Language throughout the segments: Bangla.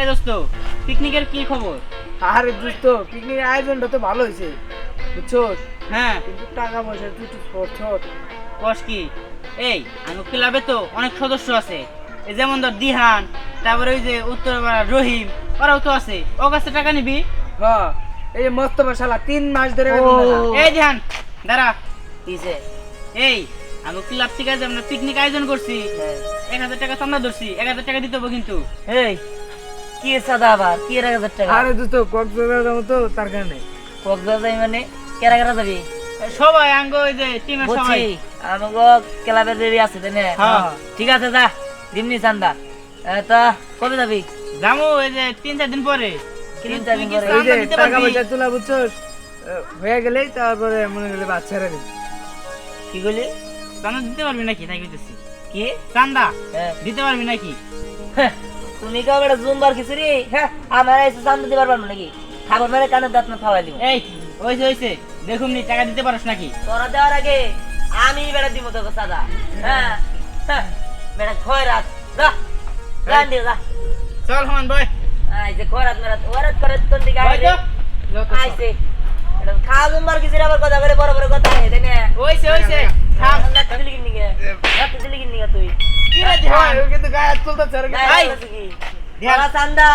এই দোস্ত পিকনিকের কি খবর? আরে দোস্ত পিকনিকের আয়োজনটা তো ভালো হয়েছে বুঝছ? হ্যাঁ। কিন্তু টাকা পয়সা শর্ট কস কি? এই আমি ক্লাবে তো অনেক সদস্য আছে। এই যেমন ধর দিহান তারপরে ওই যে উত্তরপাড়া রহিম ওরাও তো আছে। ও কাছে টাকা নিবি? হ্যাঁ এই যে মস্ত মশালা তিন মাস ধরে। এই দিহান দাঁড়া। কিসে এই আমি ক্লাব থেকে যে আমরা পিকনিক আয়োজন করছি এক হাজার টাকা চান্দা ধরছি এক হাজার টাকা দিতে হবে কিন্তু। এই কি সাদা আবার? কি এক হাজার টাকা? আরে দোস্ত কক্সবাজার যাব তো তার কারণে। কক্সবাজার যাই মানে? কেরা কেরা যাবি? সবাই আঙ্গ ওই যে টিমের সবাই। আমাকে ক্লাবের দেরি আছে তাই না? হ্যাঁ। ঠিক আছে যা। দিমনি চান্দা তা কবে যাবি? যাব এই যে তিন চার দিন পরে। তিন চার দিন পরে। এই যে টাকা পয়সা তোলা বুঝছ হয়ে গেলেই তারপরে মনে গেলে বাচ্চারা দিই কি করলি চান্দা দিতে পারবি নাকি? তাই কইতেছি। কি? চান্দা হ্যাঁ। দিতে পারবি নাকি? হ্যাঁ, তুমি কেউ বেটা জুমবার খিচুড়ি? হ্যাঁ আমার এসে চান্দা দিবার পারব নাকি? খাবার মেরে কানে দাঁত না খাওয়াই দিব। এই হয়েছে হয়েছে দেখুন নি টাকা দিতে পারস নাকি? তোরা দেওয়ার আগে আমি বেড়া দিব তোকে সাদা। হ্যাঁ হ্যাঁ, বেড়া খয়রাত যা গান দিয়ে যা। চল হমান বয়। আই যে খয়রাত মেরাত ওরাত করে তোর দিকে বয় তো আইছে। খাওয়া জুমবার খিচুড়ি আবার কথা করে বড় বড় কথা তাই না? হয়েছে হয়েছে তুই। কি রে ধ্যান? ওই কিন্তু গায়ে? বলা চান্দা।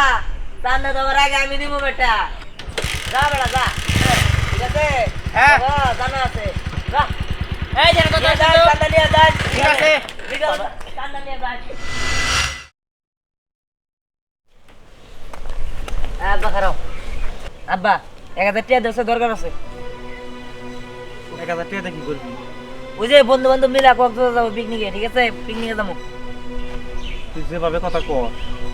চান্দা দেওয়ার আগে আমি দিব বেটা। যা বেটা যা। হ্যাঁ, ঠিক আছে? হ্যাঁ। জানা আছে। যা। এই যে কথা। চান্দা নিয়ে যাই। ঠিক আছে। ঠিক আছে, চান্দা নিয়ে যাই। আব্বা খারাপ আব্বা এক হাজার টাকা দেওয়ার দরকার আছে। এক হাজার টাকা কি করবি? ওই যে বন্ধু বান্ধব মিলে কক্সবাজার যাব পিকনিকে ঠিক আছে? পিকনিকে যাব। তুই যেভাবে কথা কর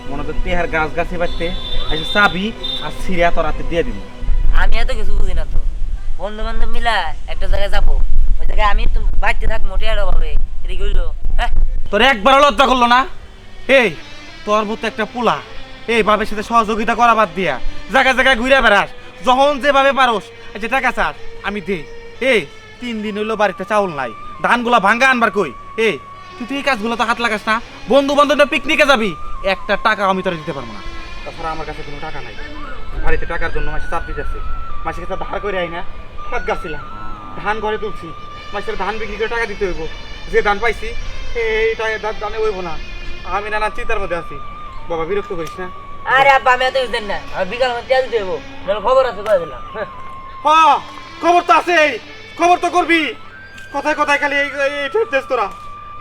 মনে কর তেহার গাছ গাছে বাড়তে আজ চাবি আর সিরিয়া তোর হাতে দিয়ে দিবি। আমি এত কিছু বুঝি না তো। বন্ধু বান্ধব মিলা একটা জায়গায় যাব। ওই জায়গায় আমি তো বাড়তে থাক মোটে আর অভাবে। এদিকে হইল হ্যাঁ? তোর একবার লজ্জা করল না? এই তোর মতো একটা পোলা। এই বাবের সাথে সহযোগিতা করা বাদ দিয়া জায়গায় জায়গায় ঘুরে বেড়াস। যখন যেভাবে পারোস এই যে টাকা চাস আমি দে। এই তিন দিন হইল বাড়িতে চাউল নাই। ধানগুলা ভাঙ্গা আনবার কই? এই তুই তো এই কাজগুলো তো হাত লাগাস না। বন্ধু বান্ধব পিকনিকে যাবি। একটা টাকা আমি তোর দিতে পারব না। তাছাড়া আমার কাছে কোনো টাকা নাই। বাড়িতে টাকার জন্য মাসে চাপ দিতেছে। মাসের কাছে ধার করে আই না? খাত গাছিলাম। ধান ঘরে তুলছি। মাসের ধান বিক্রি করে টাকা দিতে হইব। যে ধান পাইছি এই টাকা ধান- ধানে হইব না। আমি নানা চিন্তার মধ্যে আছি। বাবা বিরক্ত করিস না। আরে আব্বা আমি এত কিছু না। আমি বিকাল মধ্যে দিতে হইব। খবর আছে কয়ে দিলাম। হ্যাঁ। খবর তো আছে খবর তো করবি। কথায় কথায় খালি এই এই দেশ তোরা।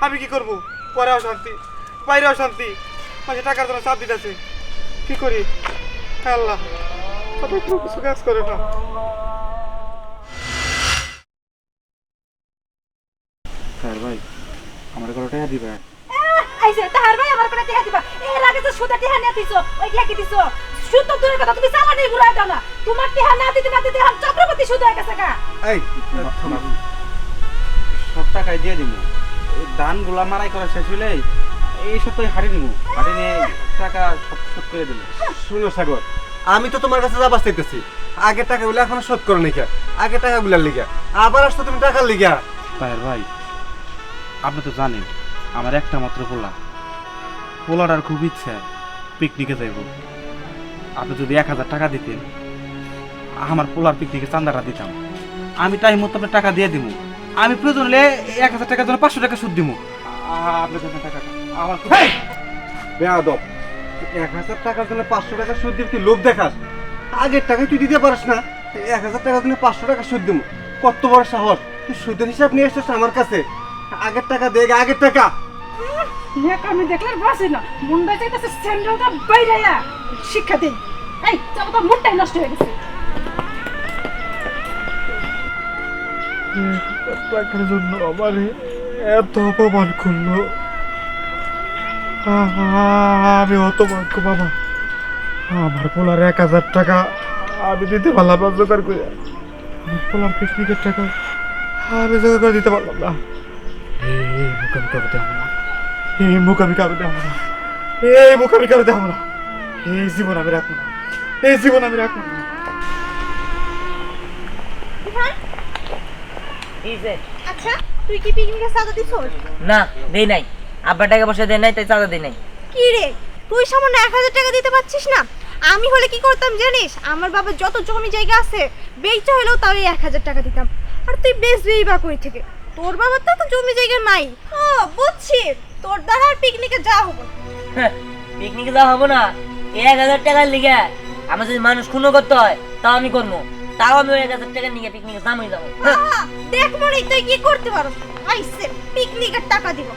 আমি কি করব? পরে অশান্তি বাইরে অশান্তি মাসে টাকার জন্য চাপ দিতেছে। কি করি? হে আল্লাহ কথা একটু কিছু কাজ করে না। স্যার ভাই আমার কোনো টাকা দিবে? আইছে তাহার ভাই আমার দিবা? এর আগে তো সুদা টিহা নিয়ে দিছো ওই কি দিছো। সুদ তো দূরের কথা তুমি চালানি ঘুরাই দাও না তোমার টিহা না দিতে না দিতে চক্রবর্তী সুদ হয়ে গেছে গা। এই টাকাই দিয়ে দিব ধানগুলা মারাই করা শেষ হইলে এই সপ্তাহে হারিয়ে দিব হারিয়ে নিয়ে টাকা সব শোধ করে দেবো শুনো সাগর আমি তো তোমার কাছে যাবার চাইতেছি আগের টাকাগুলো এখন শোধ করো নাকি আগের টাকাগুলোর লিগা। আবার আসতো তুমি টাকার লিগা। তাহের ভাই আপনি তো জানেন আমার একটা মাত্র পোলা। পোলাটার খুব ইচ্ছা পিকনিকে যাইব। আপনি যদি এক হাজার টাকা দিতেন আমার পোলার পিকনিকে চান্দাটা দিতাম। আমি টাইম মতো টাকা দিয়ে দিব আমি প্রয়োজন হলে এক হাজার টাকার জন্য পাঁচশো টাকা সুদ দিব আপনার জন্য টাকাটা। আমার বেয়াদব। এক হাজার টাকার জন্য পাঁচশো টাকা সুদ দিবি তুই লোভ দেখাস। আগের টাকা তুই দিতে পারিস না। এক হাজার টাকার জন্য পাঁচশো টাকা সুদ দিব কত বড় সাহস। তুই সুদের হিসাব নিয়ে এসছিস আমার কাছে। আগের টাকা দে আগের টাকা। নেক আমি দেখলে বাসি না। মুন্ডা চাইতেছে স্যান্ডেলটা বাইরাইয়া শিক্ষা দিন এই চলো তো মুন্ডাই নষ্ট হয়ে গেছে। টাকার জন্য আমার এত অপমান করল। আমি অত ভাগ্য বাবা। আমার পোলার এক হাজার টাকা আমি দিতে পারলাম না, জোগাড় করে। আমার পোলার পিকনিকের টাকা আমি জোগাড় করে দিতে পারলাম না। এই মুখ আমি কারও দেবো না। এই মুখ আমি কারও দেবো না। এই মুখ আমি কারও দেবো না। এই জীবন আমি রাখব না। এই জীবন আমি রাখব না। আচ্ছা তুই কি পিকনিকে দিছস? না দেই নাই। আব্বা টাকা নাই তাই চাঁদা দেই নাই। কি রে? তুই সামান্য এক হাজার টাকা দিতে পারছিস না? আমি হলে কি করতাম জানিস? আমার বাবার যত জমি জায়গা আছে বেচতে হলেও তাও এই এক হাজার টাকা দিতাম। আর তুই বেচবেই বা কই থেকে? তোর বাবার তো তো জমি জায়গা নাই। ও বুঝছি। তোর দ্বারা আর পিকনিকে যাওয়া হবে না। পিকনিকে যাওয়া হব না। এক হাজার টাকার লিগে আমার যদি মানুষ খুনো করতে হয় তাও আমি করব তাও আমি ওই এক হাজার টাকা নিয়ে পিকনিকে যাব। দেখ মনে তুই কি করতে পারো আইসে পিকনিকের টাকা দিব।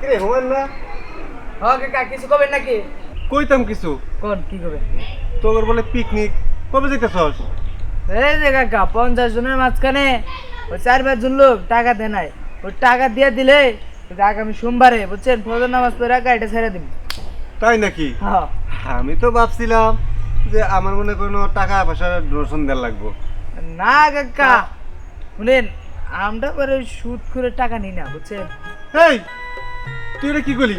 কিরে হুমান না হ্যাঁ কাকা কিছু করবেন নাকি? কইতাম কিছু। কোন কি তোর বলে পিকনিক কবে যেতেছস এই যে কাকা পঞ্চাশ জনের মাঝখানে ওই চার পাঁচ জন লোক টাকা দেয় নাই। ওই টাকা দিয়ে দিলে আগামী সোমবারে বুঝছেন? ফজর নামাজ পড়ে গাড়িটা ছেড়ে দিন তাই নাকি? হ্যাঁ। আমি তো ভাবছিলাম যে আমার মনে কোনো টাকা পয়সা ডোনেশন দেওয়ার লাগবো। না কাকা। শুনেন আমরা ওই সুদ করে টাকা নিই না বুঝছেন? এই তুই এটা কি করলি?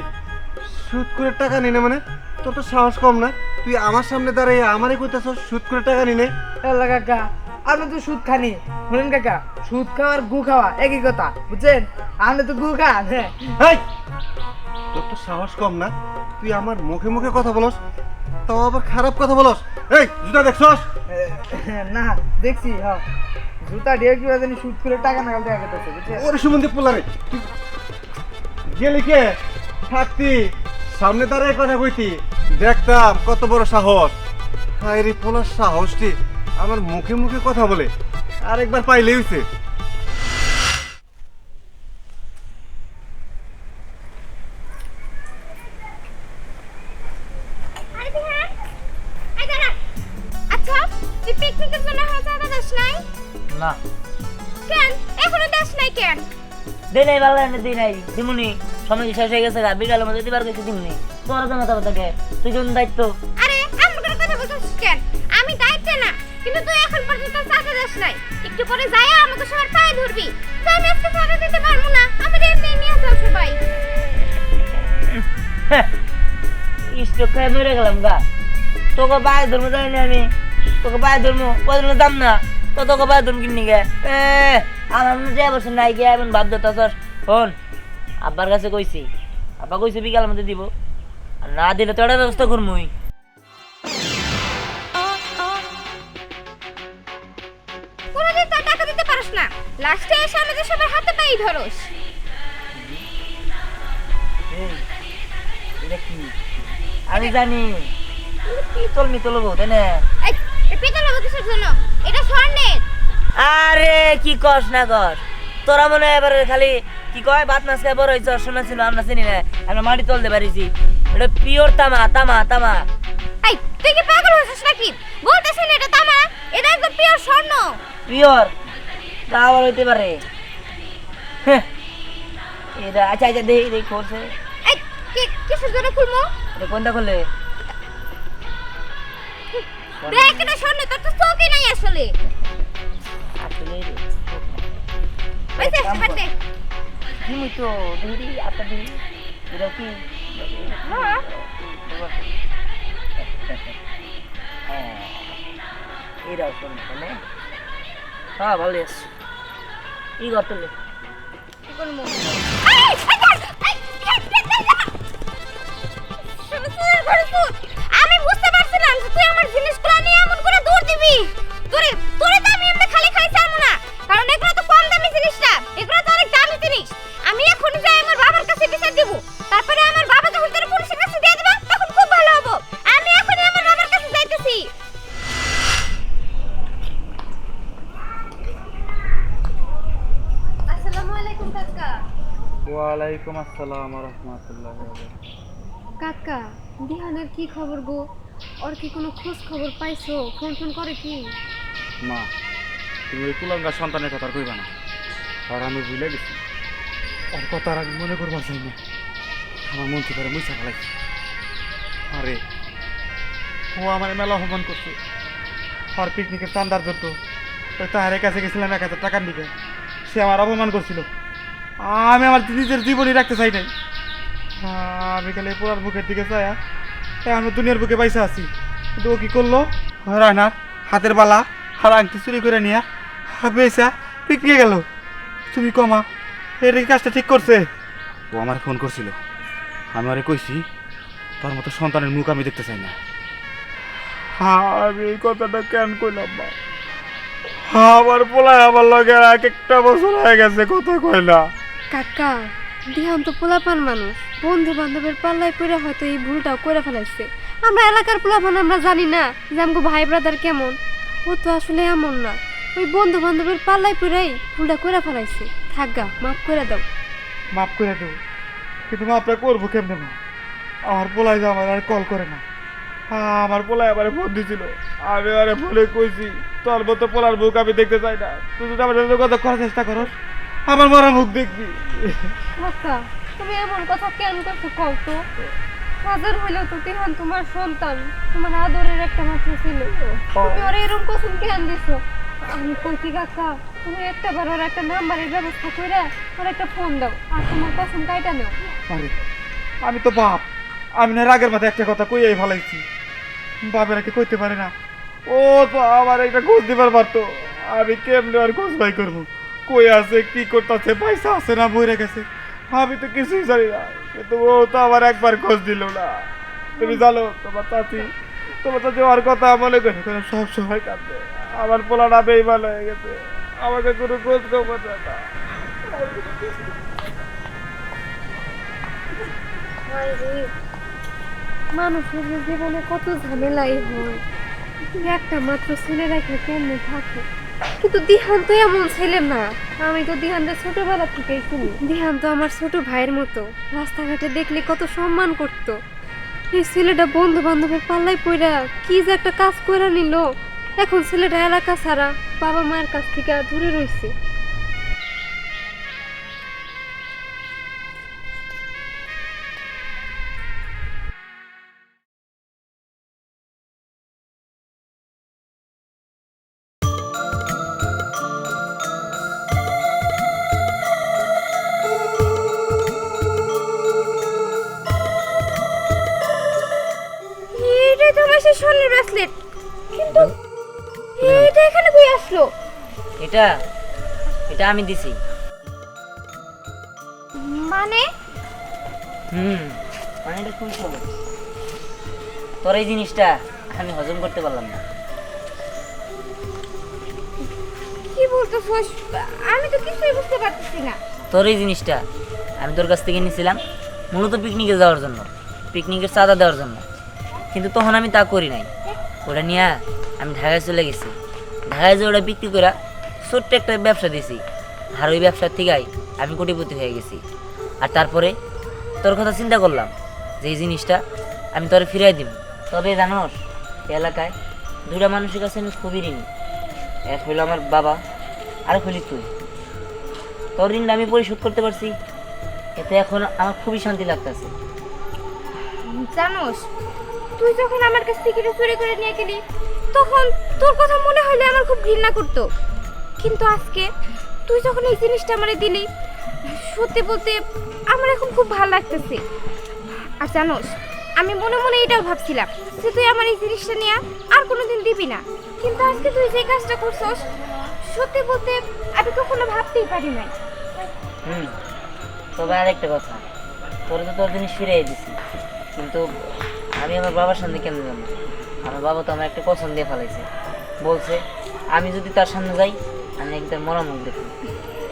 সুদ করে টাকা নিনে মানে? তোর তো সাহস কম না। তুই আমার সামনে দাঁড়িয়ে আমারই কইতেছস সুদ করে টাকা নিনে আল্লাহ কাকা। আপনি তো সুদ খানি বলেন কাকা? সুদ খাওয়া আর গু খাওয়া একই কথা বুঝছেন? আপনি তো গু খান হ্যাঁ। তোর তো সাহস কম না? তুই আমার মুখে মুখে কথা বলস তাও আবার খারাপ কথা বলস। এই জুতা দেখছস? না দেখছি হ্যাঁ জুতা দিয়ে কি জানি সুদ করে টাকা নাগাল দেখা গেছে বুঝছেন? ওরে সুমন্দি পোলারে গেলি কে? থাকতি সামনে দাঁড়ায় কথা কইতি দেখতাম কত বড় সাহস। হায় রে পোলার সাহসটি আমার মুখে মুখে কথা বলে আরেকবার পাইলে হইছে। আচ্ছা না। কেন? এখনও দাস নাই কেন? নাই ভালো এনে দিই নাই। দিমুনি সময় শেষ হয়ে গেছে গা? বিকালের মধ্যে দিবার গেছি দিমুনি। তোর জন্য থাকে তুই কোন দায়িত্ব কিন্তু তুই এখন পর্যন্ত চাচা দাস নাই। একটু পরে যাই আমাকে সবার পায়ে ধরবি। আমি আজকে চাচা দিতে পারব না। আমি এমনি নিয়ে যাও সবাই। স্টক খাই মরে গেলাম গা। তোকে বায় ধর্ম জানি না আমি। তোকে পায়ে ধর্ম ওই দাম না। তো তোকে পায়ে ধর্ম কিনি গে। আমার মনে যে বছর নাই গিয়া এমন বাধ্য তোর। হন আব্বার কাছে কইছি। আব্বা কইছে বিকালের মধ্যে দিব। আর না দিলে তো একটা ব্যবস্থা করমুই। লাস্টে এসে আমাদের সবার হাতে পাই ধরস। আমি জানি। পিতল মিতল বউ তাই না? এই এই কিসের জন্য? এটা স্বর্ণের। আরে কি কস না কস? তোরা মনে হয় এবারে খালি কি কয় ভাত মাছ খাই বড় হয়েছে শোনা ছিল আমরা চিনি না। আমরা মাটি তলতে পারিছি। এটা পিওর তামা তামা তামা। এই তুই কি পাগল হয়েছিস নাকি? বলতেছিস না এটা তামা এটা একদম পিওর স্বর্ণ। পিওর তা আবার হইতে পারে। হ্যাঁ। এটা আচ্ছা আচ্ছা দেখি দেখি কি কিসের জন্য খুলমো এটা কোনটা করলে দেখ এটা স্বর্ণ তোর তো চোখই নাই আসলে। রে। তো আপনার দেখি এটা কি? হ্যাঁ। এরাও শুনে হ্যাঁ ভালো আছে ই করতে কি করব এই এই ধর, এই, এই, এই, ওয়ালাইকুম আসসালাম রহমতুল্লাহ কাকা দিহানের কি খবর গো? ওর কি কোনো খোঁজ খবর পাইছো? ফোন ফোন করে কি? মা তুমি ওই কুলঙ্গা সন্তানের কথা আর কইবা না। আর আমি ভুলে গেছি। ওর কথা আর আমি মনে করবার চাই না। আমার মন থেকে মুইসা ফেলাইছি। আরে ও আমার মেলা অপমান করছে। আর পিকনিকের চান্দার জন্য। ওই তাহারের কাছে গেছিলাম এক হাজার টাকার দিকে সে আমার অপমান করছিল। আমি আমার নিজের জীবনই রাখতে চাই নাই। আমি খালি পোড়ার বুকের দিকে চাই আমি দুনিয়ার বুকে পাইসা আছি। কিন্তু ও কি করল? রায়নার হাতের বালা আর আংটি চুরি করে নিয়ে বেসা পিকনিকে গেল। তুমি কমা এটা কি কাজটা ঠিক করছে? ও আমার ফোন করছিল। আমি আরে কইছি তোর মতো সন্তানের মুখ আমি দেখতে চাই না। হ্যাঁ আমি এই কথাটা কেন কইলাম হ্যাঁ, আমার পোলায় আমার লগে এক একটা বছর হয়ে গেছে কথা কইলা কাকা দিহান তো পোলাপান মানুষ। বন্ধু বান্ধবের পাল্লায় পড়ে হয়তো এই ভুলটাও করে ফেলাইছে। আমরা এলাকার পোলাপান আমরা জানি না যে আমগো ভাই ব্রাদার কেমন। ও তো আসলে এমন না। ওই বন্ধু বান্ধবের পাল্লায় পড়েই ভুলটা করে ফেলাইছে। থাকগা মাফ করে দাও। মাফ করে দেবো। কিন্তু মাফটা করব কেমনে মা? আমার পোলায় যে আমার আর কল করে না। আমার পোলায় আবার ফোন দিছিল। আমি আরে ফোনে কইছি। তোর মতো পোলার মুখ আমি দেখতে চাই না। তুই যদি আমার সাথে কথা করার চেষ্টা করো আমার মরা মুখ দেখবি। কাকা তুমি এমন কথা কেন করছ কও তো? হাজার হইলেও তো তিহান তোমার সন্তান তোমার আদরের একটা মাত্র ছিল। তুমি ওর এরকম কসম কেন দিছো? আমি কইছি কাকা তুমি একটা বার ওর একটা নাম্বারের ব্যবস্থা করে ওর একটা ফোন দাও আর তোমার কসম কাইটা নাও। আরে আমি তো বাপ। আমি না রাগের মাথায় একটা কথা কইয়াই ভালাইছি বাপেরা কি কইতে পারে না? ও তো আমার একটা খোঁজ দিবার পারতো। আমি কেমনে আর খোঁজ বাই করব? কই আছে, কি করতেছে, পয়সা আছে না, মরে গেছে। আমি তো কিছুই জানি না, কিন্তু ও তো আমার একবার খোঁজ দিল না। তুমি জানো, তোমার চাচি তোমার চাচি ওর কথা মনে করে সব সময় কাঁদবে আমার পোলাটা বেইমান হয়ে গেছে, আমাকে কোনো খোঁজ খবর মানুষের জীবনে কত ঝামেলাই হয়। একটা মাত্র ছেলে রেখে কেমনে থাকে? কিন্তু দিহান এমন ছেলে না। আমি তো দিহানদের ছোটবেলা থেকেই চিনি। দিহান তো আমার ছোট ভাইয়ের মতো। রাস্তাঘাটে দেখলে কত সম্মান করতো। এই ছেলেটা বন্ধু বান্ধবের পাল্লায় পড়া কি যে একটা কাজ করে নিল। এখন ছেলেটা এলাকা ছাড়া বাবা মায়ের কাছ থেকে দূরে রয়েছে সেই ব্রেসলেট কিন্তু এটা এখানে কই আসলো? এটা এটা আমি দিছি। মানে? হুম মানে এটা খুব সহজ তোর এই জিনিসটা আমি হজম করতে পারলাম না। কি বলতেছস আমি তো কিছুই বুঝতে পারতেছি না। তোর এই জিনিসটা আমি তোর কাছ থেকে নিয়েছিলাম মূলত পিকনিকে যাওয়ার জন্য। পিকনিকের চাঁদা দেওয়ার জন্য। কিন্তু তখন আমি তা করি নাই। ওটা নিয়ে আমি ঢাকায় চলে গেছি। ঢাকায় যে ওটা বিক্রি করে ছোট্ট একটা ব্যবসা দিয়েছি আর ওই ব্যবসার থেকেই আমি কোটিপতি হয়ে গেছি। আর তারপরে তোর কথা চিন্তা করলাম যে এই জিনিসটা আমি তোর ফিরাই দিব। তবে জানোস এলাকায় দুটা মানুষের কাছে আমি খুবই ঋণী। এক হইল আমার বাবা, আর হইলি তুই। তোর ঋণটা আমি পরিশোধ করতে পারছি, এতে এখন আমার খুবই শান্তি লাগতেছে। জানোস তুই যখন আমার কাছ থেকে চুরি করে নিয়ে গেলি, তখন তোর কথা মনে হলে আমার খুব ঘৃণা করতো। কিন্তু আজকে তুই যখন এই জিনিসটা আমারে দিলি, সত্যি বলতে আমার এখন খুব ভালো লাগতেছে। আর জানোস, আমি মনে মনে এটাও ভাবছিলাম যে তুই আমার এই জিনিসটা নিয়ে আর কোনোদিন দিবি না। কিন্তু আজকে তুই যে কাজটা করছস, সত্যি বলতে আমি কখনো ভাবতেই পারি নাই। তবে আরেকটা কথা। তোর তো তোর জিনিস ফিরিয়ে দিছি। কিন্তু আমি আমার বাবার সামনে কেন যাব? আমার বাবা তো আমার একটা পছন্দ দিয়ে ফেলাইছে। বলছে, আমি যদি তার সামনে যাই, আমি একদম তার মরা মুখ দেখি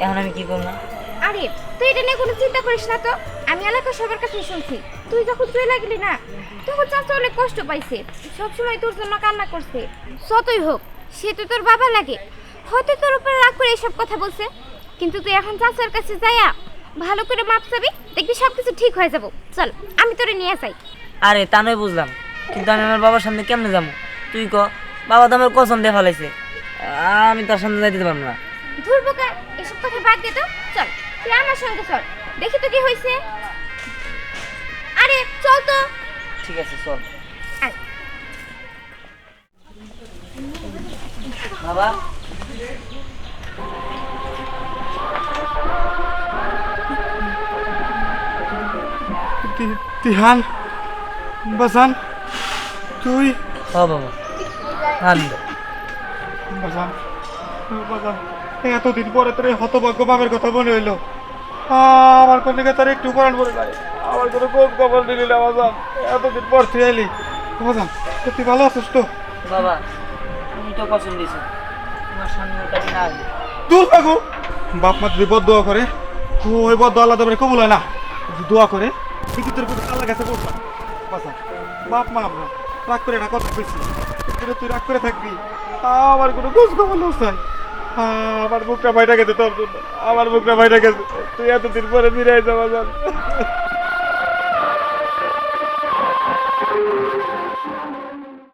এখন আমি কি করব? আরে, তুই এটা নিয়ে কোনো চিন্তা করিস না তো। আমি এলাকার সবার কাছে শুনছি। তুই যখন চলে লাগলি না, তখন চাচা অনেক কষ্ট পাইছে। সবসময় তোর জন্য কান্না করছে। যতই হোক, সে তো তোর বাবা লাগে। হয়তো তোর উপরে রাগ করে এইসব কথা বলছে। কিন্তু তুই এখন চাচার কাছে যাইয়া ভালো করে মাপ চাবি, দেখবি সব কিছু ঠিক হয়ে যাব। চল, আমি তোরে নিয়ে যাই। আরে তা নয় বুঝলাম। কিন্তু আমি আমার বাবার সামনে কেমনে যাব? তুই ক বাবা তো আমার কসম দিয়ে ফেলাইছে। আমি তার সামনে যাইতে পারব না। ধুর বোকা এসব কথা বাদ দে তো। চল তুই আমার সঙ্গে চল। দেখি তো কি হয়েছে আরে চল তো। ঠিক আছে চল। বাবা। তি- তিহান? বাসান। তুই। হ বাবা। আমি বাসান। বাসান। এতদিন পরে তোর এই হতভাগ্য বাপের কথা মনে হইল। আমার কোন দিকে তোর একটু পরাণ পড়ে নাই আমার কোনো খোঁজ খবর নিলি না বাজান এতদিন পর তুই এলি। বাজান তুই ভালো আছিস তো? বাবা তুমি তো পছন্দ দিছো তোমার সামনে ওটা না দূর থাকো বাপ মা যদি বদ দোয়া করে ওই বদ আল্লাহ তোমার কবুল হয় না। দোয়া করে ঠিকই তোর কাছে বলতাম বাসা বাপ মা আমরা রাগ করে না কথা বলছি কিন্তু তুই রাগ করে থাকবি আমার কোনো খোঁজ খবর লোস নাই। আমার বুকটা ভাইটা গেছে তোর জন্য আমার বুকটা ভাইটা গেছে। তুই এতদিন পরে ফিরে যাওয়া যান